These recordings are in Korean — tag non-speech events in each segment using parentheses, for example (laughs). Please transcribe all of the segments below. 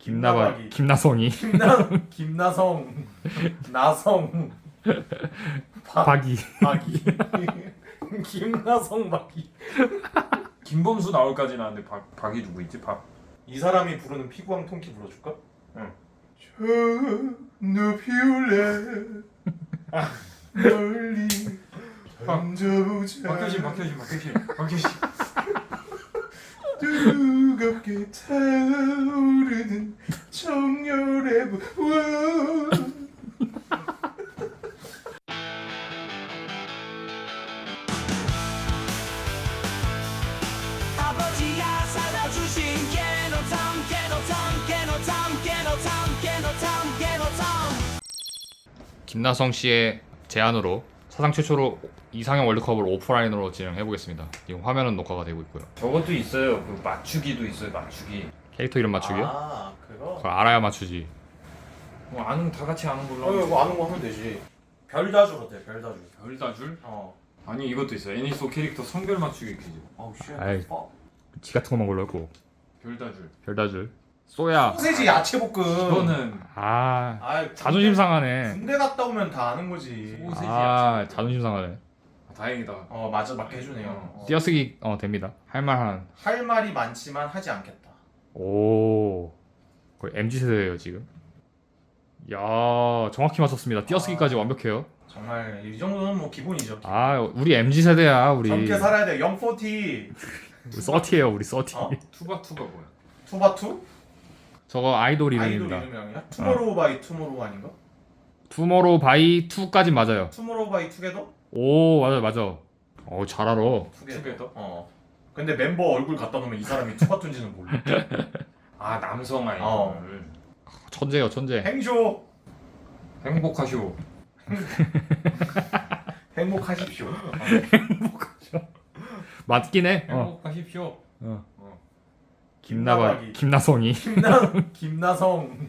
김나박 김나성이 김나 김나성 나성 박 박이 박이 김나성 박이 김범수 나올까지 나왔는데 박 박이 누구 있지? 박. 이 사람이 부르는 피구왕 통키 불러줄까? 응. 저 높이 올라 멀리 던져보자 박효신 박효신 박효신 박효신. 뜨겁게 타오르는 정열의 불 아버지가 사다 주신 김나성 씨의 제안으로 사상 최초로 이상형 월드컵을 오프라인으로 진행해 보겠습니다. 지금 화면은 녹화가 되고 있고요. 저것도 있어요. 그 맞추기도 있어요. 맞추기. 캐릭터 이름 맞추기요? 아 그거? 그걸 알아야 맞추지. 뭐 아는 다 같이 아는 걸로. 어 이거 아는 거 하면 되지 별다줄 어때 별다줄 별다줄? 어 아니 이것도 있어요. 애니소 캐릭터 성별 맞추기 퀴즈. 아우 쉣 아이. 지 같은 것만 골랐고 별다줄. 별다줄. 쏘야. 소세지 야채 볶음 이거는 아 아이, 군대- 자존심 상하네. 군대 갔다 오면 다 아는 거지 소세지 아 야채. 자존심 상하네. 아, 다행이다. 어 맞아 맞게 해주네요 어. 띄어쓰기 어 됩니다. 할만한. 할 말이 많지만 하지 않겠다 오. 거의 MZ 세대예요 지금. 야 정확히 맞췄습니다. 띄어쓰기까지 완벽해요. 정말 이 정도는 뭐 기본이죠 아 우리 MZ 세대야 우리. 젊게 살아야 돼 영포티 서티예요 우리 서티. 어? 투바 투가 뭐야? 투바투? 저거 아이돌 아이돌 이름입니다. 이름이 아니야? 투모로우 바이 투모로우 아닌가? 투모로우 바이 2까지 맞아요. 투모로우 바이 투게더? 오 맞아 맞아. 어잘 알아. 투게더? 어 근데 멤버 얼굴 갖다 놓으면 이 사람이 투바투인지는 몰라 (laughs) 아 남성 아이돌. 어. 천재요 천재. 행쇼 행복하쇼. (laughs) (laughs) 행복하십시오 맞긴 해. 어. 행복하십시오. 김나박 김나성이 김나 김나성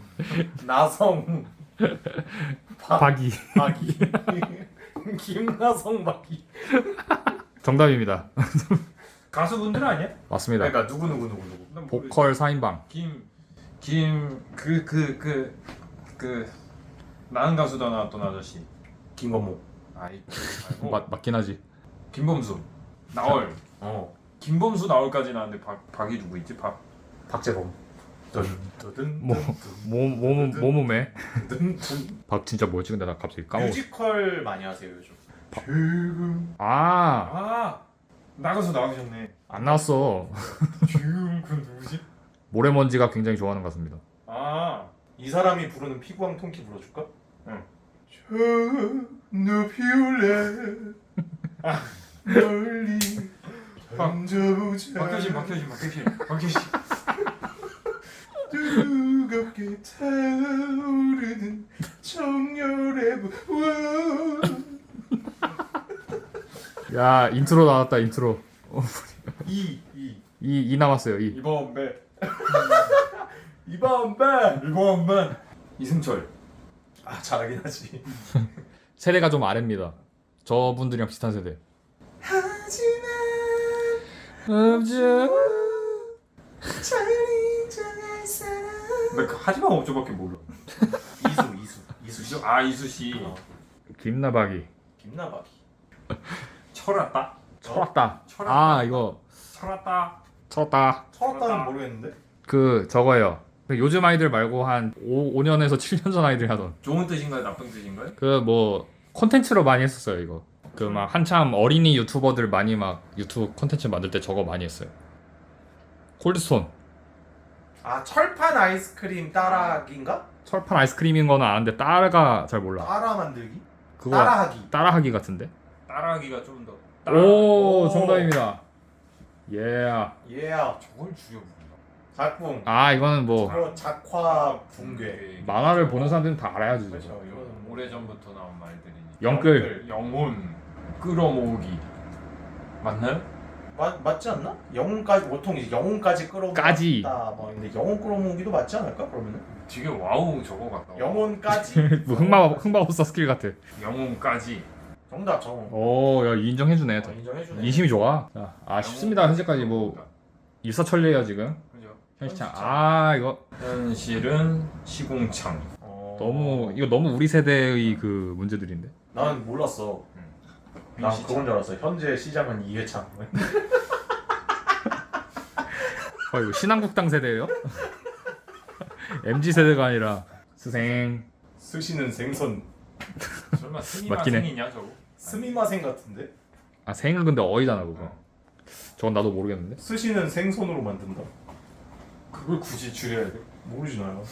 나성 박 박이 박이 (laughs) 김나성 박이 정답입니다. 가수분들 아니야? 맞습니다. 그러니까 누구 누구 누구 누구 난 모르겠어. 보컬 4인방. 김김 그 그 그 그 나는 가수다 나왔던 아저씨. 김건모 아이 맞 맞긴 하지. 김범수 나올 어 김범수 나올까지 나왔는데 박 박이 누구 있지? 박 박재범 뜬뜬뜬 뭐, 뭐뭐뭐 뭐뭐매. 뜬뜬 박 진짜 뭐였지? 근데 나 갑자기 까먹었어. 뮤지컬 많이 하세요 요즘 지금 아, 아 나가수 나오셨네. 안 나왔어. 지금 그 누구지? 모래먼지가 굉장히 좋아하는 가수입니다. 아 이 사람이 부르는 피구왕 통키 불러줄까? 응. 저 높이 올라 멀리 던져보자 박효신 박효신 박효신 박효신. 뜨겁게 타오르는 정열의 불야 인트로 나왔다 인트로. 이, 이, 이이 남았어요 이. 이번 배 (laughs) 이번 반! 이번 배 이승철. 아 잘하긴 하지 세대가 좀 아래입니다. 저분들이랑 비슷한 세대. 나그 하지마 업주밖에 몰라. (laughs) 이수, 이수, 이수 씨아 이수 씨. 어. 김나박이. 김나박이 철았다. 철왔다. 철왔다. 아 이거 철았다. 철왔다. 철없다는 모르겠는데 그 저거예요. 그 요즘 아이들 말고 한 5, 5년에서 7년 전 아이들이 하던 좋은 뜻인가요? 나쁜 뜻인가요? 그 뭐 콘텐츠로 많이 했었어요 이거. 그 막 한참 어린이 유튜버들 많이 막 유튜브 콘텐츠 만들 때 저거 많이 했어요. 콜드스톤. 아 철판 아이스크림 따라하기인가? 철판 아이스크림인 거는 아는데 따라가 잘 몰라. 따라 만들기? 그거 따라하기 따라하기 같은데. 따라하기가 좀 더. 오, 오. 정답입니다. 예. 예 저걸 주요 부른다. 작품 아 이거는 뭐 그리고 작화 붕괴 만화를 보는 사람들은 다 알아야지. 그렇죠 저거. 이거는 뭐 오래 전부터 나온 말들이니. 영끌. 영혼 끌어모으기 맞나요? 맞, 맞지 않나? 영혼까지 보통 이제 영혼까지 끌어모았다 까지. 뭐 근데 영혼 끌어모으기도 맞지 않을까 그러면은? 지금 와우 저거 같다. 영혼까지 (laughs) 뭐 흑마 흑마법사 스킬 같아. 영혼까지. 정답 정원 오, 야 인정해주네. 어, 인정해주네 인심이 좋아. 자, 아 쉽습니다. 현재까지 뭐 일사천리예요 지금. 그죠? 현시창. 아 이거 현실은 시공창. 어... 너무 이거 너무 우리 세대의 그 문제들인데. 난 몰랐어. 난 그건 줄 알았어. 현재 시장은 이회창. (laughs) 어 이거 신한국당 세대예요? (laughs) MZ 세대가 아니라 스생. 스시는 생선. (laughs) 설마 스미마 맞긴 해. 생이냐 저거? 스미마생 같은데? 아 생은 근데 어이잖아 그거. 저건 나도 모르겠는데. 스시는 생선으로 만든다. 그걸 굳이 줄여야 돼? 모르지 나요.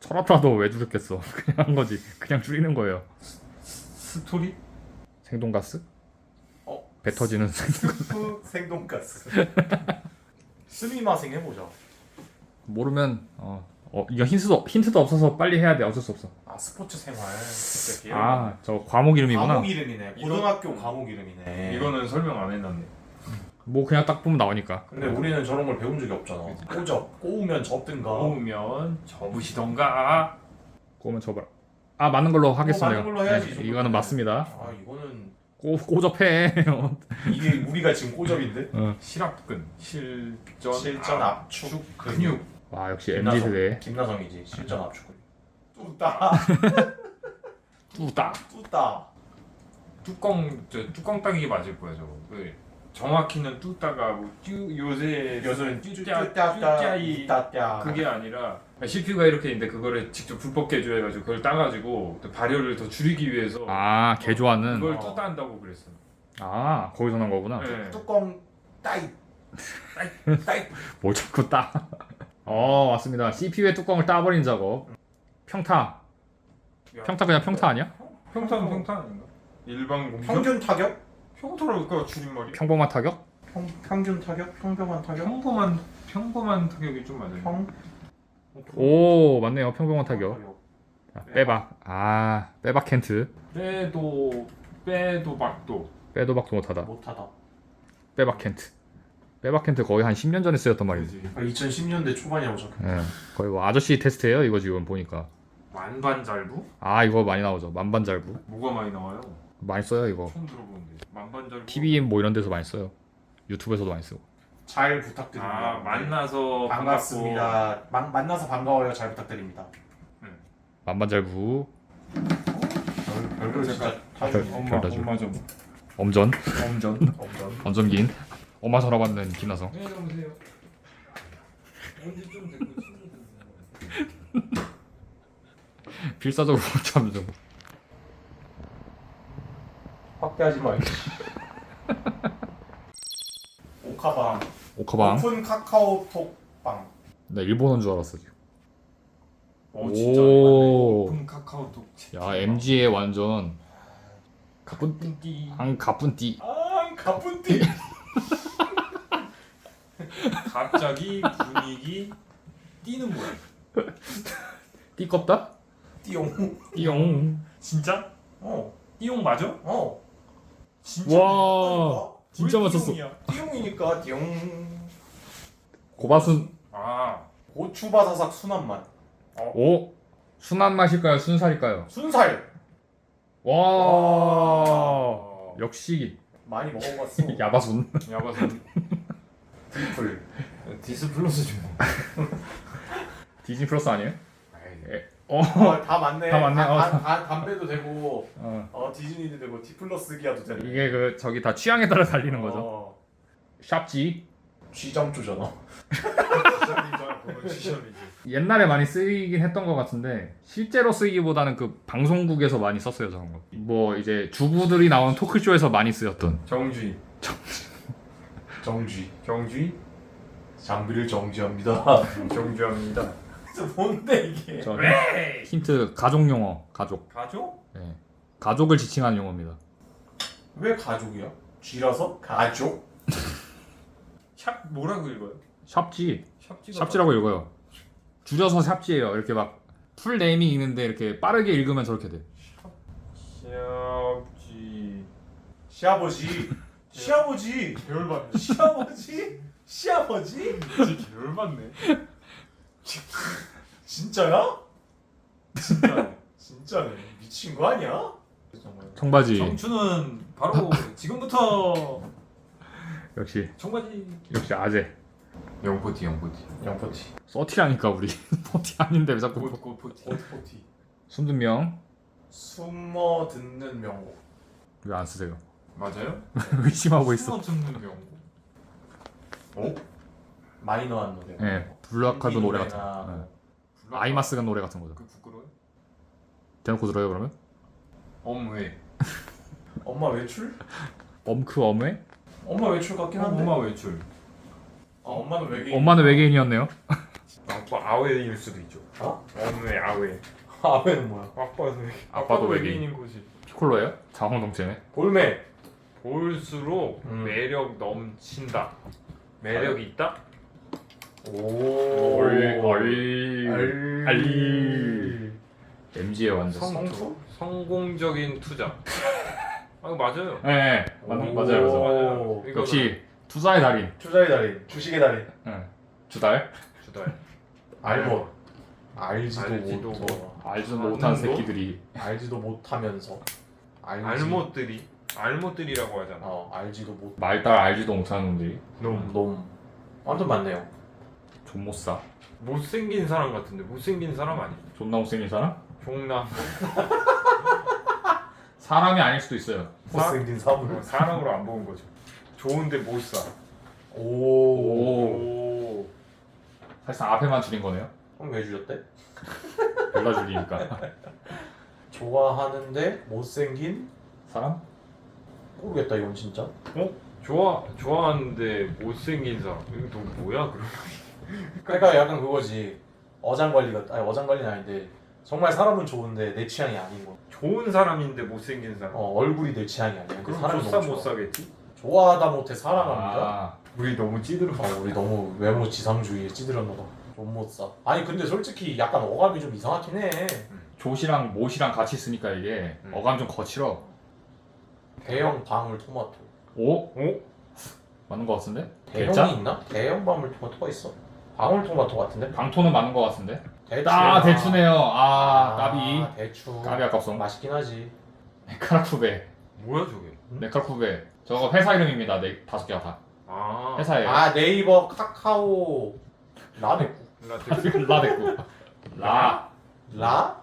철없다도 왜 줄였겠어? 그냥 한 거지. 그냥 줄이는 거예요. 스토리? 생돈가스? 어? 배 터지는 생. 스프 생돈가스. 스미마생 해보자. 모르면 어, 어 이거 힌트도 힌트도 없어서 빨리 해야 돼. 어쩔 수 없어. 아 스포츠 생활. 진짜 개열. 아저 과목 이름이구나. 과목 이름이네. 고등학교 과목 이름이네. 이거는 설명 안 해놨네. 뭐 그냥 딱 보면 나오니까. 근데 우리는 저런 걸 배운 적이 없잖아. 꼬접, 꼬우면 접든가. 오면 접으시던가. 꼬면 접어라. 아 맞는 걸로 하겠습니다. 맞는 걸로 해야지, 네, 이 이거는. 맞습니다. 아 이거는 꼬 꼬접해. 어. 이게 우리가 지금 꼬접인데. 실압근, 실전, 실전 압축 근육. 와 역시 MZ 세대. 김나성이지. 실전 압축 근육. 뚜따, 뚜다. 뚜따. 뚜껑 저 뚜껑 따기 맞을 거야 저거. 그 정확히는 뚜따가 뭐쭈 요새 요즘 쭈짜 뚜따, 쭈짜이 뚜따. 그게 아니라 CPU가 이렇게 있는데 그거를 직접 불법 개조해가지고 그걸 따가지고 또 발열을 더 줄이기 위해서 아 개조하는. 그걸 어. 뚜따 한다고 그랬어. 아 거기서 난 거구나. 네. 뚜껑 따이. (laughs) 따이. 뭘 자꾸 따. 어 맞습니다. CPU의 뚜껑을 따버린 작업. 평타. 평타 그냥 평타 아니야? 평타는 평타 아닌가? 일반 공격? 평균 타격? 평타랄까 줄임말이? 평범한 타격? 평, 평균 타격? 평범한 타격? 평범한 평범한 타격이 좀 맞아요. 평? 오 맞네요. 평범한 타격. 자, 빼박. 아 빼박 켄트. 빼도 빼도 박도. 빼도 박도 못하다. 못하다. 빼박 켄트. 빼박 켄트 거의 한 10년 전에 쓰였단 말이지. 그지. 2010년대 초반이라고 적혀. 예. 거의 뭐 아저씨 테스트예요 이거 지금 보니까. 만반잘부? 아 이거 많이 나오죠. 만반잘부. 뭐가 많이 나와요? 많이 써요 이거. 처음 들어보는데. 만반잘부. TV 뭐 이런 데서 많이 써요. 유튜브에서도 많이 쓰고. 잘 부탁드립니다. 아 만나서 반갑습니다. 만, 만나서 반가워요. 잘 부탁드립니다. 만반잘부. 별, 별걸 진짜 다 별- 주네. 엄마. 엄마 좀 엄전. 엄전. 엄전. 엄전기인. 엄마 전화 받는 김나성. 네 여보세요. 언제 좀 됐고 필사적으로 (laughs) 참 좀. 확대하지 마. (laughs) 오카방. 오카방. 오픈 카카오톡 방. 나 일본어인 줄 알았어 지금. 어 진짜 오. 오픈 카카오톡. 야 MG의 완전 가쁜 띠. 한 가쁜 띠. 아, 가뿐띠. (laughs) 갑자기 분위기 뛰는 거야. 띠껍다? 띠용. 띠용. 진짜? 어. 띠용 맞아? 어. 진짜? 와. 진짜 왜 맞췄어. 띠용이니까 띠용. 고바순. 아 고추바사삭 순한 맛. 오. 순한 맛일까요? 순살일까요? 순살. 와. 어. 역시 많이 먹어봤어. (laughs) 야바순. 야바선 트리플. 디스플러스 좀. 디즈니 플러스 아니에요? 어. 어, 다 맞네. 다 맞네. 다, 어. 다, 다, 담배도 되고, 어. 어, 디즈니도 되고, T플러스 기아도 되네. 이게 그 저기 다 취향에 따라 달리는 거죠. 어, 샵지. 그건 시절이지. 옛날에 많이 쓰이긴 했던 것 같은데 실제로 쓰기보다는 그 방송국에서 많이 썼어요 저런 거. 뭐 이제 주부들이 나오는 토크쇼에서 많이 쓰였던. 정주희. 정쥐. 정주희. 장비를 정지합니다. 정주합니다. 저 뭔데 이게? 저 힌트 가족 용어 가족. 가족? 예. 가족을 지칭하는 용어입니다. 왜 가족이야? 쥐라서? 가족? 샵 뭐라고 읽어요? 샵지. 샵지가 샵지라고 읽어요. 줄여서 샵지예요. 이렇게 막 풀 네이밍 있는데 이렇게 빠르게 읽으면 저렇게 돼. 샵지. 시아버지. 시아버지. (laughs) 열받네. 시아버지? 시아버지? 진짜 열받네. (laughs) 진짜야? 진짜. 진짜네. 미친 거 아니야? 정말. 청바지. 정추는 바로 지금부터 (laughs) 역시 청바지. 역시 아재. 영포티 영포티. 영포티. 서티라니까 우리 (laughs) 포티 아닌데 왜 자꾸 꽃 꽃포티. 포티. 숨든명 숨어 듣는 명곡. 왜 안 쓰세요? 맞아요? 의심하고 있어. 숨어 듣는 명곡. 어? 마이너한 노래. 예, 블루아카드 노래 같은. 거. 예. 뭐. 아이마스가 노래 같은 거죠. 그 부끄러워? 대놓고 들어요 그러면? 엄왜? 엄마 외출? 엄크 엄회? 엄마 외출 같긴 한데. 엄마 외출. 아, 엄마는 외계인. 엄마는 외계인이었네요. 아빠 아웨일 수도 있죠. 어? 엄왜 아웨. 아빠는 뭐야? 아빠도 외. 아빠도 외계인. 외계인인 거지. 피콜로예요? 장원동체네. 볼메. 볼수록 음. 매력 넘친다. 매력이 있다? 오. 얼 얼. 알리. MG에 완전. 성- 성투? 성공적인 투자. (laughs) 아 이거 맞아요. 맞, 오. 맞아요, 맞아요. 맞아요. 이거 역시 투자의 달인. 투자의 달인. 주식의 달인. 예. 주달. 주달. 알못. 알지도, 알지도 못. 못. 알지도 뭐? 새끼들이. 알지도 못하면서. 알지. 알못들이 알못들이라고 하잖아. 어, 알지도 못. 말달 알지도 못하는 놈들이. 놈 놈. 완전 많네요. 존못 사. 못생긴 사람 같은데 못생긴 사람 아니야? 존나 못생긴 사람? 종남 (laughs) 사람이 아닐 수도 있어요. 못생긴 사물. 사람으로 안 보는 거죠. 좋은데 못 사. 오. 오. 사실상 앞에만 줄인 거네요. 그럼 왜 주셨대? 별라 (laughs) 줄이니까. (laughs) 좋아하는데 못생긴? 사람? 모르겠다 이건 진짜. 좋아 좋아하는데 못생긴 사람. 이거 너 뭐야 그럼? 그러니까 약간 그거지. 어장관리가 아니 어장관리는 아닌데 정말 사람은 좋은데 내 취향이 아닌 거. 좋은 사람인데 못생긴 사람. 어 얼굴이 내 취향이 아니야. 근데 그럼 사람이 못사 너무 못 좋아. 사겠지? 좋아하다 못해 사랑합니다. 아, 우리 너무 찌들어. 아, 우리 너무 외모 지상주의에 찌들었나 봐. 좀못 사. 아니 근데 솔직히 약간 어감이 좀 이상하긴 해. 조시랑 못이랑 같이 쓰니까 이게 음. 어감 좀 거칠어. 대형 방울 토마토. 오? 어? 맞는 거 같은데? 대형이 대짜? 있나? 대형 방울 토마토가 있어. 방울 토마토 같은데? 방토는 맞는 거 같은데? 대추. 아 대추네요. 아, 까비. 대추. 까비 아깝소. 맛있긴 하지. 네카라쿠베. 뭐야 저게? 네카라쿠베. 저거 회사 이름입니다. 네 다섯 개가 다. 아 회사예요. 아 네이버 카카오 라네쿠. 라텍스. 라데쿠. 라. 라?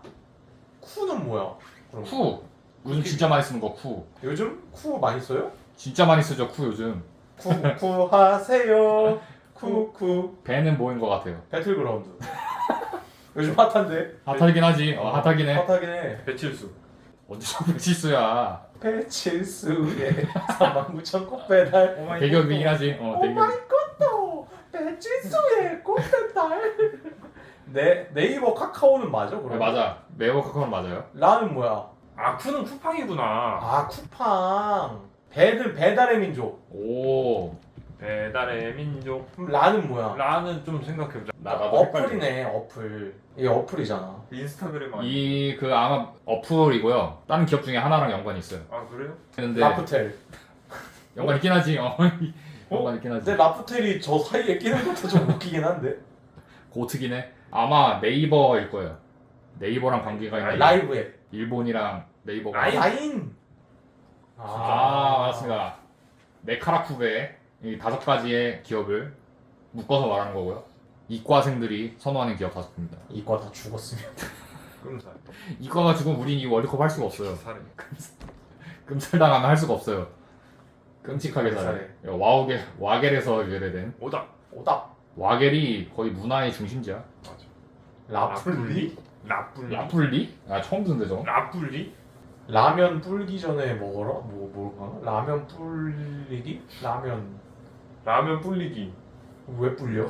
쿠는 뭐야? 그럼 쿠. 요즘 진짜 많이 쓰는 거 쿠. 요즘 쿠 많이 써요? 진짜 많이 쓰죠 쿠 요즘. 쿠쿠 하세요. 쿠쿠 배는 뭐인 거 같아요. 배틀그라운드. (laughs) 요즘 핫한데? 핫하긴 하지. 어, 핫하긴 해. 핫하긴 해. 배칠수. 언제 저 실수야. 배칠수의 39,000 꽃배달. 대격이긴 하지. 어. 오마이갓도 배칠수의 꽃배달. (laughs) 네 네이버 카카오는 맞아 네, 그럼? 맞아. 네이버 카카오는 맞아요. 라는 뭐야? 아 쿠는 쿠팡이구나. 아 쿠팡. 배들 배달의 민족. 오. 배달의 민족. 라는 뭐야? 라는 좀 생각해보자. 나 나도 헷갈려. 어플이네 어플. 이게 어플이잖아. 인스타그램 아니? 이 그 아마 어플이고요. 다른 기업 중에 하나랑 연관이 있어요. 아 그래요? 근데 라프텔. 연관 있긴 하지. (laughs) 어. 연관 있긴 하지. 근데 라프텔이 저 사이에 끼는 것도 좀 (laughs) 웃기긴 한데. 해. 아마 네이버일 거예요. 네이버랑 관계가 있는 라이브 앱. 일본이랑 네이버가 라인. 라인. 아, 맞습니다. 네카라쿠베 이 다섯 가지의 기업을 묶어서 말하는 거고요. 이과생들이 선호하는 기업 다섯 개입니다. 이과 다 죽었으면. (laughs) 끔살. 이과가 지금 우린 이 월드컵 할 수가 없어요. 살해. 끔살당하면 할 수가 없어요. 끔찍하게. 끔찍하네. 와우게 와겔에서 유래된 오다. 오답. 와겔이 거의 문화의 중심지야. 맞아. 라플리? 라뿔리. 라플리? 아 처음 듣는데 저. 라뿔리? 라면 불기 전에 먹어라? 뭐 뭘까? 라면 불리기? 라면 라면 불리기. 왜 불려?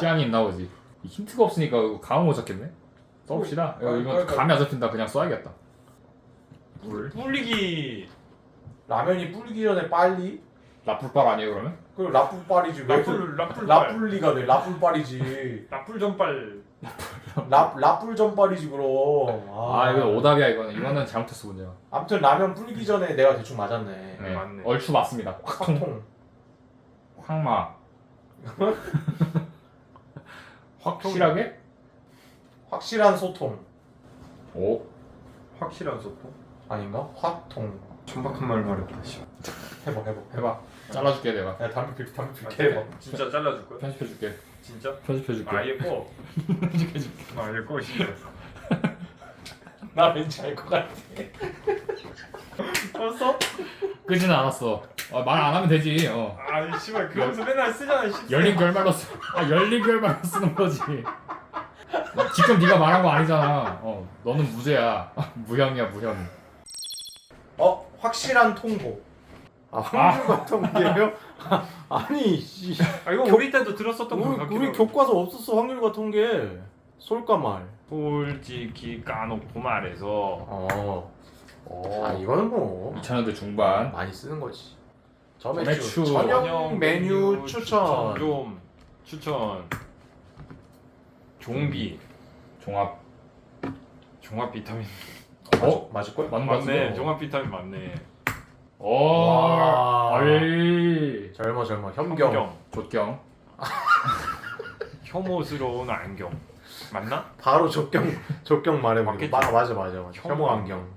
시안이 있나 보지. 이 힌트가 없으니까 감을 못 잡겠네. 써봅시다. 이거, 이거 그러니까- 감이 안 잡힌다. 그냥 써야겠다. 물. 불리기. 라면이 불기 전에 빨리? 라풀빨 아니에요 그러면? 그럼 라뿔빨이지 왜 그- 라뿔 라뿔 라뿔리가 왜 라뿔빨이지 라뿔 전빨. 라, 라뿔 전빨이지 그럼 아, 이거 오답이야 이거는. 이거는 잘못했어 문제가. 아무튼 라면 불기 전에 내가 대충 맞았네 네, 맞네. 얼추 맞습니다. 확통 확마. (laughs) 확실하게? 확실한 소통 오. 확실한 소통. 아닌가? 확통 천박한 말 말해봐. 씨. 해봐 해봐 해봐. 잘라줄게 내가. 야 담배 필 담배 아, 필게 해봐. 진짜 잘라줄 거야? 편집해줄게. 진짜? 편집해줄게. 아 예뻐. 편집해줄게. 아 예뻐 진짜. (laughs) 나 왠지 알 것 같아. 벌써? 끄지는 않았어. 어, 말 안 하면 되지. 어. 아이 씨발 그러면서 맨날 쓰잖아. 씨. 열린 결말로 쓰. 아 열린 결말로 쓰는 거지. 지금 네가 말한 거 아니잖아. 어, 너는 무죄야. 무혐이야 무혐. 어 확실한 통보. 아 확률과 통계요? 아니 씨. 아 이거 우리 때도 들었었던 거 우리, 같기도 우리 하고. 교과서 없었어 확률과 통계. 솔까 말. 솔직히 까놓고 말해서 어. 어. 아 이거는 뭐 2000년대 중반. 많이 쓰는 거지. 점액추. 점액추. 저녁 메뉴 추천. 좀 추천. 종비 종합. 종합 비타민 어? 맞을 걸? 맞는 거 맞네. 같은데. 종합 비타민 맞네. 오. 와. 아이. 젊어 젊어 현경. 경 족경. (laughs) 혐오스러운 안경. 맞나? 바로 족경 족경 말해버리고. 마, 맞아 맞아 맞아. 혐오 혐오 안경.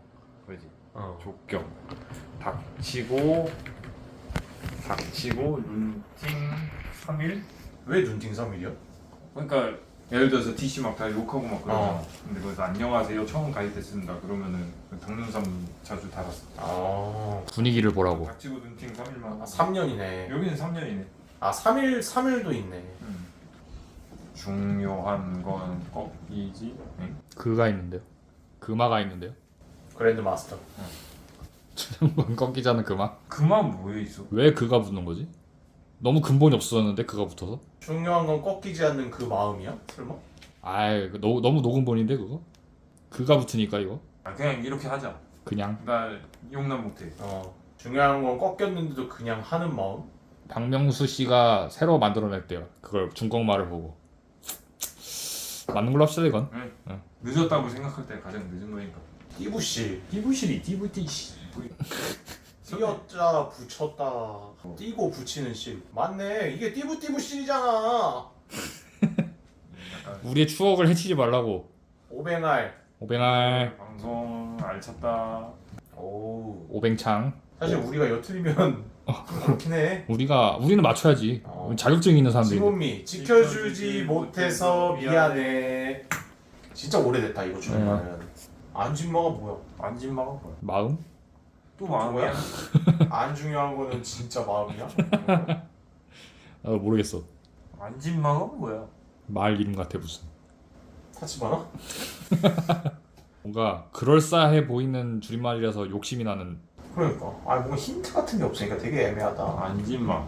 그지. 어. 족경. 닥치고 닥치고 눈팅 3일? 왜 눈팅 3일이야? 그러니까 예를 들어서 DC 막 다 욕하고 막 그러잖아. 어. 근데 거기서 안녕하세요 처음 가입했습니다. 그러면은 그 당눈삼 자주 달았어. 아. 분위기를 보라고. 닥치고 눈팅 3일만. 아 3년이네. 여기는 3년이네. 아 3일 3일도 있네. 중요한 건 꺾이지. 응? 그가 있는데요. 금화가 있는데요. 그랜드 마스터. 꺾이자는 금화. 그만 뭐에 있어? 왜 그가 붙는 거지? 너무 근본이 없어졌는데 그가 붙어서? 중요한 건 꺾이지 않는 그 마음이야? 설마? 아이 그 노, 너무 노근본인데 그거? 그가 붙으니까 이거 아 그냥 이렇게 하자. 그냥 나 용납 못해. 어. 중요한 건 꺾였는데도 그냥 하는 마음? 박명수 씨가 새로 만들어냈대요. 그걸 중국말을 보고 맞는 걸로 합시다 이건. 늦었다고 생각할 때 가장 늦은 거니까. 띠부씨. 띠부실이 띠부띠. (laughs) 띄었자 붙였다. 띄고 붙이는 실. 맞네. 이게 띠부띠부실이잖아. (laughs) 우리의 추억을 해치지 말라고. 오뱅알. 오뱅알 방송 알찼다. 오. 오뱅창. 사실 우리가 여틀이면 그렇긴 해. 우리가 우리는 맞춰야지. 어. 자격증 있는 사람들이. 지몬미 지켜주지 못해서 미안해. 진짜 오래됐다 이거 주는 네. 말은. 안진마가 뭐야? 안진마가 뭐야? 마음? 또 마음이야? (laughs) 안 중요한 거는 진짜 마음이야? 나도 모르겠어. 안진마가 뭐야? 말 이름 같아 무슨. 타치마나? (laughs) 뭔가 그럴싸해 보이는 줄임말이라서 욕심이 나는. 그러니까. 아 뭔가 힌트 같은 게 없으니까 되게 애매하다. 안진마.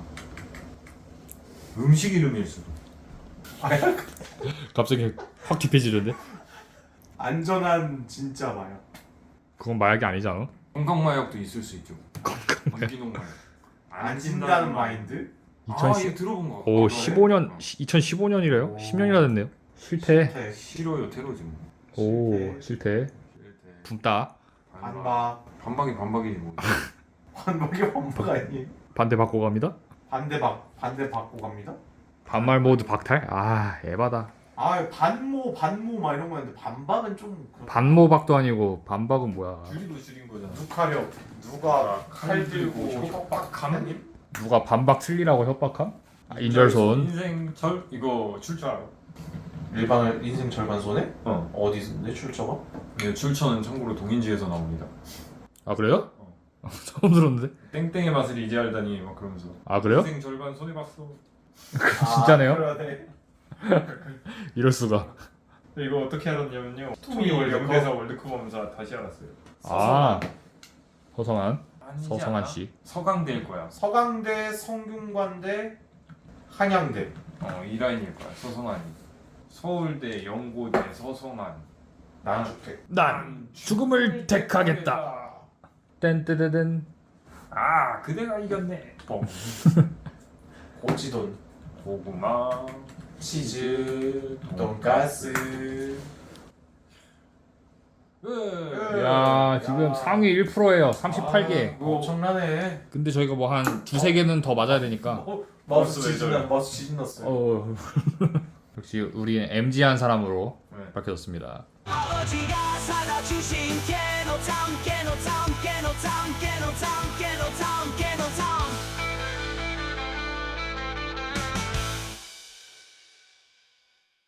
음식 이름일 수도. 아야 (laughs) 갑자기 확 딥해지는데? 안전한 진짜 마약. 그건 마약이 아니잖아. 건강마약도 있을 수 있죠. 건기농 마약. 안 진다는 마인드? 아, 2010 이거 들어본 거 같아. 오 15년 2015년이래요? 오. 10년이나 됐네요. 실패. 네. 싫어요 테러지 뭐. 오 실패. 실패. 붐따. 반박. 반박이 반박이지 뭐. (laughs) 반박이 반박 아니? 반대 바꿔 갑니다. 반대 박. 반대 받고 갑니다. 반말 모드 박탈? 아 에바다. 아 반모 반모 막 이런 거 했는데 반박은 좀 그렇- 반모박도 아니고 반박은 뭐야? 줄이도 줄인 거잖아. 누카력 누가 칼 들고 협박함? 누가 반박 틀리라고 협박함? 아, 인절손. 인생철 이거 출처 알아? 일반 인생 절반 손에 어. 어디 있는데 출처가? 네, 출처는 참고로 동인지에서 나옵니다. 아 그래요? (laughs) 처음 들었는데. 땡땡의 맛을 이제 알다니 막 그러면서. 아 그래요? 인생 절반 손해 봤어. 진짜네요? 아, 그러네. (laughs) 이럴 수가. 이거 어떻게 알았냐면요. 투미 월드컵? 연대사 월드컵 하면서 다시 알았어요. 아 서성한 아니지 서성한 않아? 씨. 서강대일 거야. 서강대, 성균관대, 한양대. 어, 이 라인일 거야. 서성한이. 서울대, 연고대, 서성한. 난 주택. 난 죽음을 택하겠다. 뗀뜨드든. 아, 그대가 이겼네. 뻥. 고지돈, 고구마. 치즈, 돈가스. 으. 야 지금 야. 상위 1%예요. 38개. 뭐 엄청나네. 근데 저희가 뭐 한 두세 개는 더 맞아야 되니까. 어, 마우스 지진 왜나 마우스 지진 났어요. 어. (laughs) 역시 우리는 MG한 사람으로 네. 밝혀졌습니다. 아버지가 개노탕 개노탕 개노탕 개노탕 개노탕 개노탕